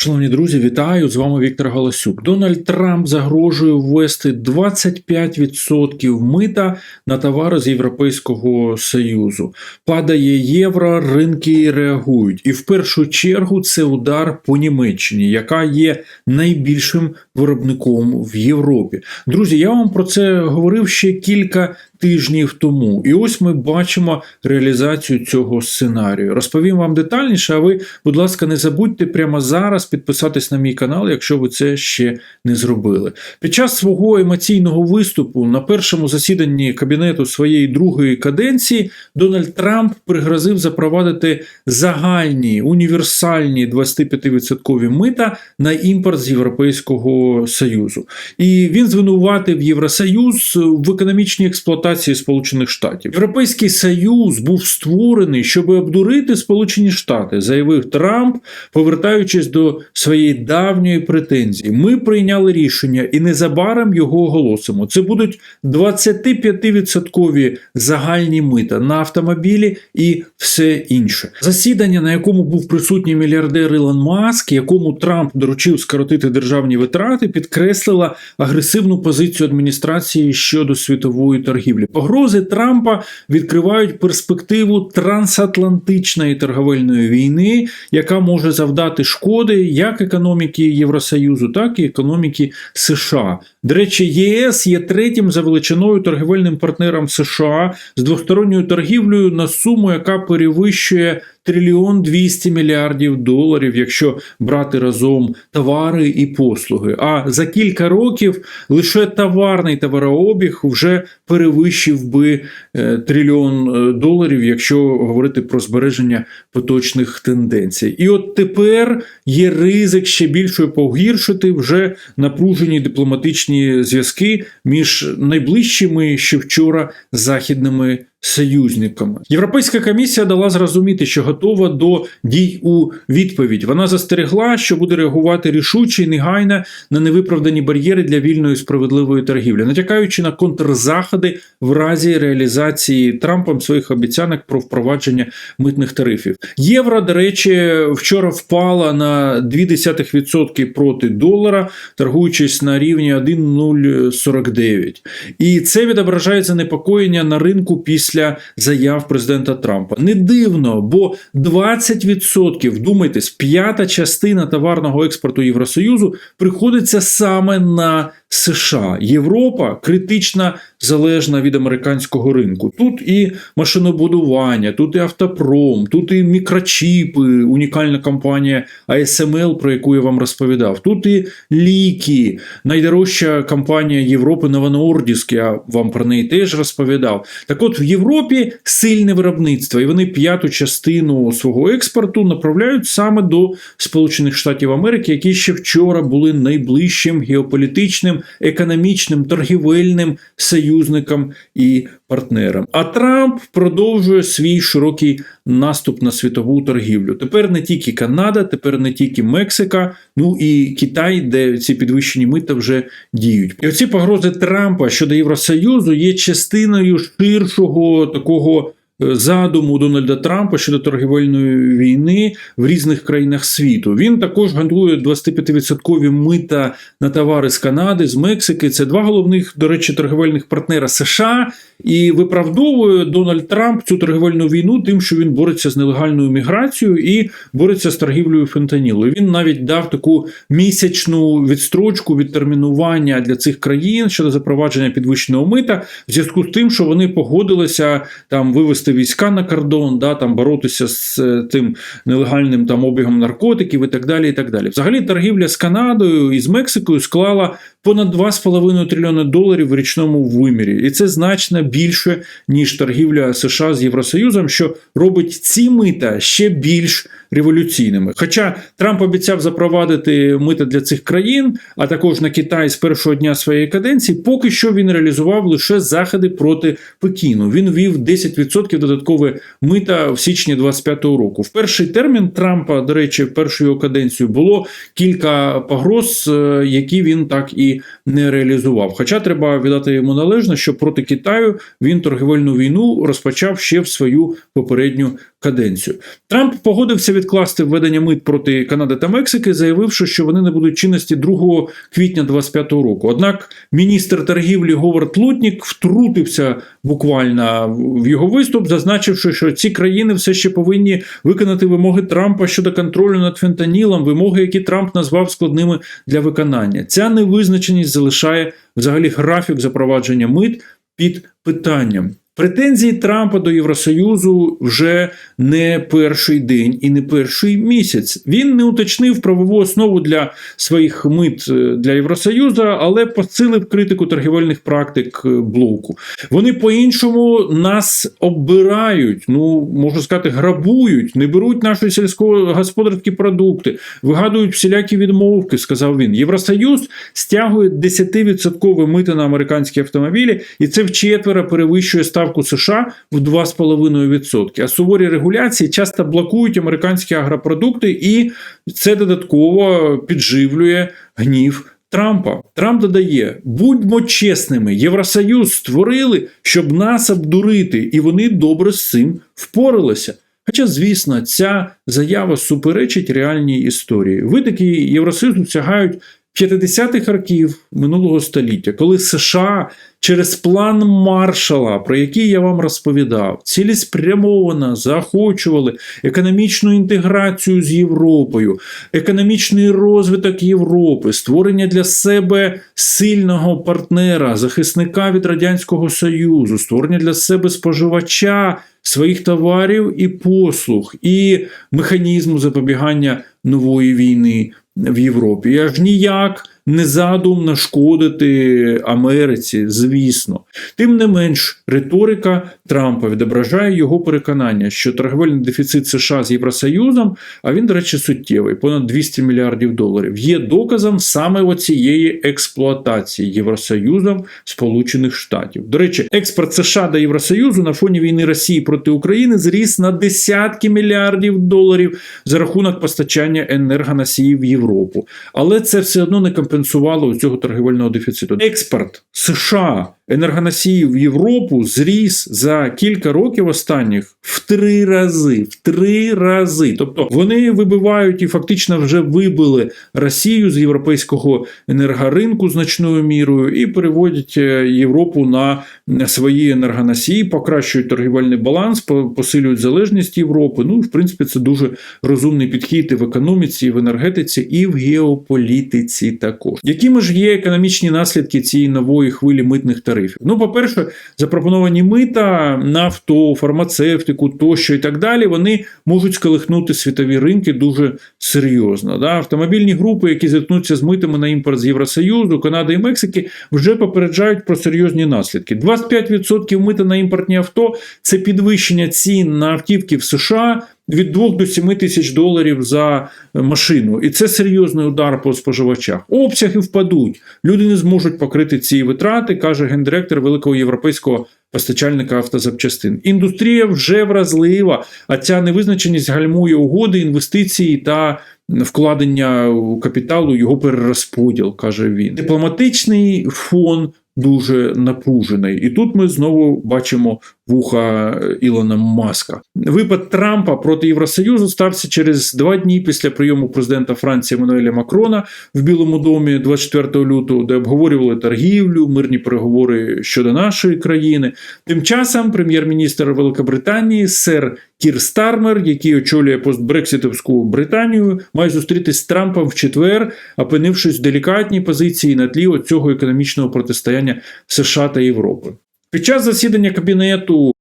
Шановні друзі, вітаю! З вами Віктор Галасюк. Дональд Трамп загрожує ввести 25% мита на товари з Європейського Союзу. Падає євро, ринки реагують. І в першу чергу це удар по Німеччині, яка є найбільшим виробником в Європі. Друзі, я вам про це говорив ще кілька тижнів тому. І ось ми бачимо реалізацію цього сценарію. Розповім вам детальніше, а ви, будь ласка, не забудьте прямо зараз підписатись на мій канал, якщо ви це ще не зробили. Під час свого емоційного виступу на першому засіданні кабінету своєї другої каденції Дональд Трамп пригрозив запровадити загальні універсальні 25% мита на імпорт з Європейського Союзу. І він звинуватив Євросоюз в економічній експлуатації Сполучених Штатів. Європейський Союз був створений, щоб обдурити Сполучені Штати, заявив Трамп, повертаючись до своєї давньої претензії. Ми прийняли рішення і незабаром його оголосимо. Це будуть 25% загальні мита на автомобілі і все інше. Засідання, на якому був присутній мільярдер Ілон Маск, якому Трамп доручив скоротити державні витрати, підкреслила агресивну позицію адміністрації щодо світової торгівлі. Погрози Трампа відкривають перспективу трансатлантичної торговельної війни, яка може завдати шкоди як економіки Євросоюзу, так і економіки США. До речі, ЄС є третім за величиною торговельним партнером США з двосторонньою торгівлею на суму, яка перевищує трильйон 200 мільярдів доларів, якщо брати разом товари і послуги. А за кілька років лише товарний товарообіг вже перевищив би е, трильйон е, доларів, якщо говорити про збереження поточних тенденцій. І от тепер є ризик ще більше погіршити вже напружені дипломатичні зв'язки між найближчими ще вчора західними союзниками. Європейська комісія дала зрозуміти, що готова до дій у відповідь. Вона застерегла, що буде реагувати рішуче і негайно на невиправдані бар'єри для вільної справедливої торгівлі, натякаючи на контрзаходи в разі реалізації Трампом своїх обіцянок про впровадження митних тарифів. Євро, до речі, вчора впала на 0,2% проти долара, торгуючись на рівні 1,049. І це відображає занепокоєння на ринку після після заяв президента Трампа. Не дивно, бо 20%, вдумайтесь, п'ята частина товарного експорту Євросоюзу приходиться саме на США. Європа критично залежна від американського ринку. Тут і машинобудування, тут і автопром, тут і мікрочіпи, унікальна компанія ASML, про яку я вам розповідав. Тут і ліки, найдорожча компанія Європи Novo я вам про неї теж розповідав. Так от в Європі сильне виробництво, і вони п'яту частину свого експорту направляють саме до Сполучених Штатів Америки, які ще вчора були найближчим геополітичним економічним, торгівельним союзникам і партнерам. А Трамп продовжує свій широкий наступ на світову торгівлю. Тепер не тільки Канада, тепер не тільки Мексика, ну і Китай, де ці підвищені мита вже діють. І оці погрози Трампа щодо Євросоюзу є частиною ширшого такого задуму Дональда Трампа щодо торгівельної війни в різних країнах світу. Він також готує 25% мита на товари з Канади, з Мексики. Це два головних, до речі, торгівельних партнера США. І виправдовує Дональд Трамп цю торгівельну війну тим, що він бореться з нелегальною міграцією і бореться з торгівлею фентанілу. Він навіть дав таку місячну відстрочку відтермінування для цих країн щодо запровадження підвищеного мита в зв'язку з тим, що вони погодилися там вивести війська на кордон, да там боротися з тим нелегальним там обігом наркотиків і так далі. І так далі. Взагалі, торгівля з Канадою і з Мексикою склала понад 2,5 трильйони доларів в річному вимірі, і це значно більше ніж торгівля США з Євросоюзом, що робить ці мита ще більш революційними. Хоча Трамп обіцяв запровадити мита для цих країн, а також на Китай з першого дня своєї каденції, поки що він реалізував лише заходи проти Пекіну. Він вів 10% додаткове мита в січні 25-го року. В перший термін Трампа, до речі, в першу його каденцію було кілька погроз, е, які він так і не реалізував. Хоча треба віддати йому належно, що проти Китаю він торгівельну війну розпочав ще в свою попередню каденцію. Трамп погодився відкласти введення мит проти Канади та Мексики, заявивши, що вони не будуть чинності 2 квітня 2025 року. Однак міністр торгівлі Говард Лутнік втрутився буквально в його виступ, зазначивши, що ці країни все ще повинні виконати вимоги Трампа щодо контролю над фентанілом, вимоги, які Трамп назвав складними для виконання. Ця невизначеність залишає взагалі графік запровадження мит під питанням. Претензії Трампа до Євросоюзу вже не перший день і не перший місяць. Він не уточнив правову основу для своїх мит е, для Євросоюзу, але посилив критику торгівельних практик е, блоку. Вони по-іншому нас оббирають, ну можна сказати, грабують, не беруть наші сільськогосподарські продукти, вигадують всілякі відмовки, сказав він. Євросоюз стягує 10% мити на американські автомобілі, і це вчетверо перевищує ставку США в 2,5%. А суворі регуляції часто блокують американські агропродукти, і це додатково підживлює гнів. Трампа Трамп додає: будьмо чесними, Євросоюз створили, щоб нас обдурити, і вони добре з цим впоралися. Хоча, звісно, ця заява суперечить реальній історії. Витоки Євросоюзу сягають 50-х років минулого століття, коли США через план Маршала, про який я вам розповідав, цілеспрямовано заохочували економічну інтеграцію з Європою, економічний розвиток Європи, створення для себе сильного партнера, захисника від Радянського Союзу, створення для себе споживача. Своїх товарів і послуг, і механізму запобігання нової війни в Європі. Аж ніяк не задум нашкодити Америці, звісно. Тим не менш, риторика Трампа відображає його переконання, що торговельний дефіцит США з Євросоюзом, а він, до речі, суттєвий, понад 200 мільярдів доларів, є доказом саме оцієї експлуатації Євросоюзом Сполучених Штатів. До речі, експорт США до Євросоюзу на фоні війни Росії проти України зріс на десятки мільярдів доларів за рахунок постачання енергоносіїв в Європу. Але це все одно не компенсувало цього торгівельного дефіциту. Експорт США енергоносіїв в Європу зріс за кілька років останніх в три рази. В три рази. Тобто вони вибивають і фактично вже вибили Росію з європейського енергоринку значною мірою і переводять е, Європу на свої енергоносії, покращують торгівельний баланс, посилюють залежність Європи. Ну, в принципі, це дуже розумний підхід і в економіці, і в енергетиці, і в геополітиці також. Якими ж є економічні наслідки цієї нової хвилі митних тарифів? Ну, по-перше, запропоновані мита, нафту, фармацевтику тощо і так далі, вони можуть сколихнути світові ринки дуже серйозно. Да? Автомобільні групи, які зіткнуться з митами на імпорт з Євросоюзу, Канади і Мексики, вже попереджають про серйозні наслідки. 25% мита на імпортні авто це підвищення цін на автівки в США від 2 до 7 тисяч доларів за машину. І це серйозний удар по споживачах. Обсяги впадуть. Люди не зможуть покрити ці витрати, каже гендиректор великого європейського. Постачальника автозапчастин. Індустрія вже вразлива, а ця невизначеність гальмує угоди, інвестиції та вкладення капіталу, його перерозподіл, каже він. Дипломатичний фон дуже напружений. І тут ми знову бачимо вуха Ілона Маска. Випад Трампа проти Євросоюзу стався через два дні після прийому президента Франції Еммануеля Макрона в Білому домі 24 лютого, де обговорювали торгівлю, мирні переговори щодо нашої країни. Тим часом прем'єр-міністр Великобританії сер Кір Стармер, який очолює постбрекситовську Британію, має зустрітись з Трампом в четвер, опинившись в делікатній позиції на тлі цього економічного протистояння США та Європи. Під час засідання кабінету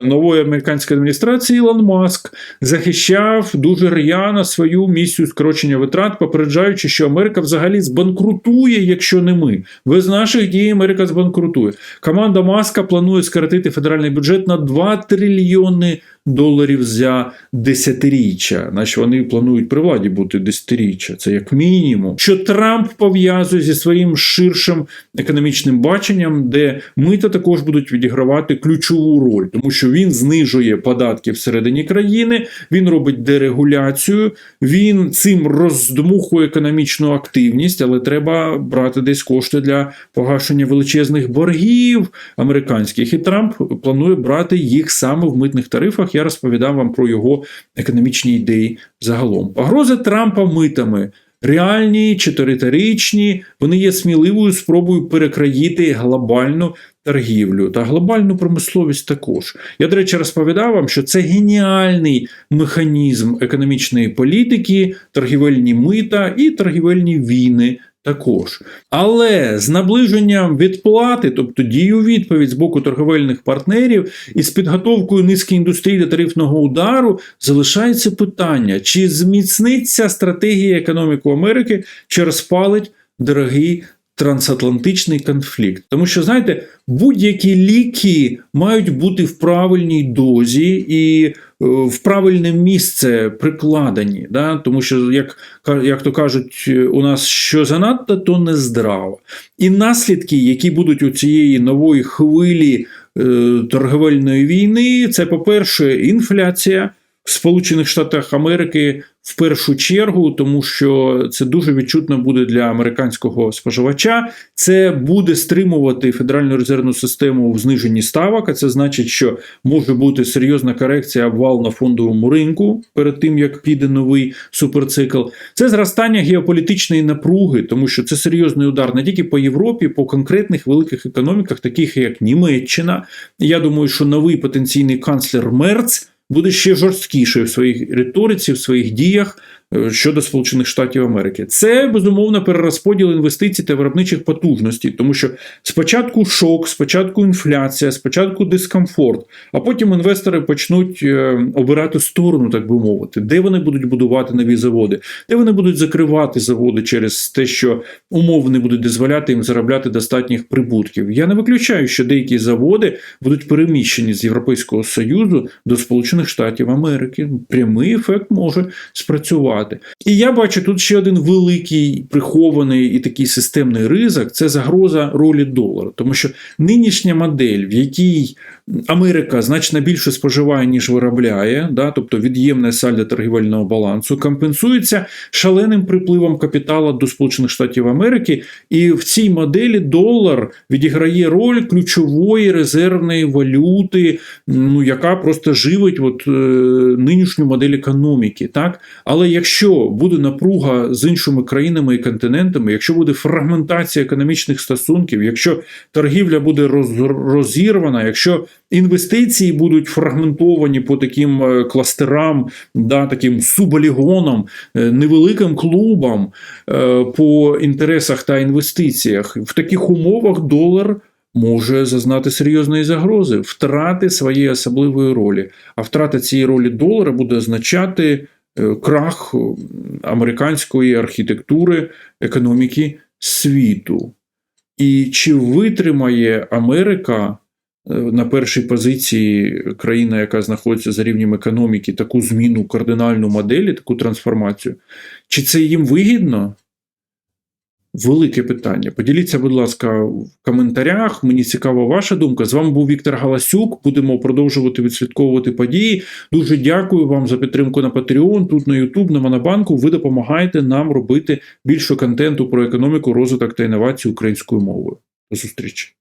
нової американської адміністрації Ілон Маск захищав дуже р'яно свою місію скорочення витрат, попереджаючи, що Америка взагалі збанкрутує, якщо не ми. Без наших дій Америка збанкрутує. Команда Маска планує скоротити федеральний бюджет на 2 трильйони доларів за десятиріччя. Наче вони планують при владі бути десятиріччя. Це як мінімум. Що Трамп пов'язує зі своїм ширшим економічним баченням, де мита також будуть відігравати ключову роль, тому що він знижує податки всередині країни, він робить дерегуляцію, він цим роздмухує економічну активність, але треба брати десь кошти для погашення величезних боргів американських. І Трамп планує брати їх саме в митних тарифах я розповідав вам про його економічні ідеї загалом. Погрози Трампа митами. Реальні чи територичні, вони є сміливою спробою перекраїти глобальну торгівлю та глобальну промисловість також. Я, до речі, розповідав вам, що це геніальний механізм економічної політики, торгівельні мита і торгівельні війни. Також, але з наближенням відплати, тобто дію відповідь з боку торговельних партнерів, і з підготовкою низки індустрії до тарифного удару, залишається питання: чи зміцниться стратегія економіки Америки, чи розпалить дорогий трансатлантичний конфлікт. Тому що, знаєте, будь-які ліки мають бути в правильній дозі і е, в правильне місце прикладені. Да? Тому що, як, як то кажуть, у нас що занадто, то не здраво. І наслідки, які будуть у цієї нової хвилі е, торговельної війни, це, по-перше, інфляція. В Сполучених Штатах Америки в першу чергу, тому що це дуже відчутно буде для американського споживача. Це буде стримувати федеральну резервну систему в зниженні ставок. А це значить, що може бути серйозна корекція обвал на фондовому ринку перед тим як піде новий суперцикл. Це зростання геополітичної напруги, тому що це серйозний удар не тільки по Європі, по конкретних великих економіках, таких як Німеччина. Я думаю, що новий потенційний канцлер Мерц буде ще жорсткішою в своїй риториці, в своїх діях щодо Сполучених Штатів Америки. Це безумовно перерозподіл інвестицій та виробничих потужностей, тому що спочатку шок, спочатку інфляція, спочатку дискомфорт, а потім інвестори почнуть е, обирати сторону, так би мовити, де вони будуть будувати нові заводи, де вони будуть закривати заводи через те, що умови не будуть дозволяти їм заробляти достатніх прибутків. Я не виключаю, що деякі заводи будуть переміщені з Європейського Союзу до Сполучених Штатів Америки. Прямий ефект може спрацювати. І я бачу тут ще один великий прихований і такий системний ризик це загроза ролі долара, тому що нинішня модель, в якій Америка значно більше споживає, ніж виробляє, да, тобто від'ємне сальдо торгівельного балансу, компенсується шаленим припливом капіталу до Сполучених Штатів Америки, і в цій моделі долар відіграє роль ключової резервної валюти, ну яка просто живить от, е, нинішню модель економіки. Так? Але якщо буде напруга з іншими країнами і континентами, якщо буде фрагментація економічних стосунків, якщо торгівля буде роз, розірвана, якщо інвестиції будуть фрагментовані по таким е, кластерам, да, таким суболігонам, е, невеликим клубам е, по інтересах та інвестиціях, в таких умовах долар. Може зазнати серйозної загрози, втрати своєї особливої ролі. А втрата цієї ролі долара буде означати крах американської архітектури економіки світу. І чи витримає Америка на першій позиції країна, яка знаходиться за рівнем економіки, таку зміну кардинальну моделі, таку трансформацію? Чи це їм вигідно? Велике питання. Поділіться, будь ласка, в коментарях. Мені цікава ваша думка. З вами був Віктор Галасюк. Будемо продовжувати відслідковувати події. Дуже дякую вам за підтримку на Patreon, тут на YouTube, на Монобанку. Ви допомагаєте нам робити більше контенту про економіку, розвиток та інновації українською мовою. До зустрічі!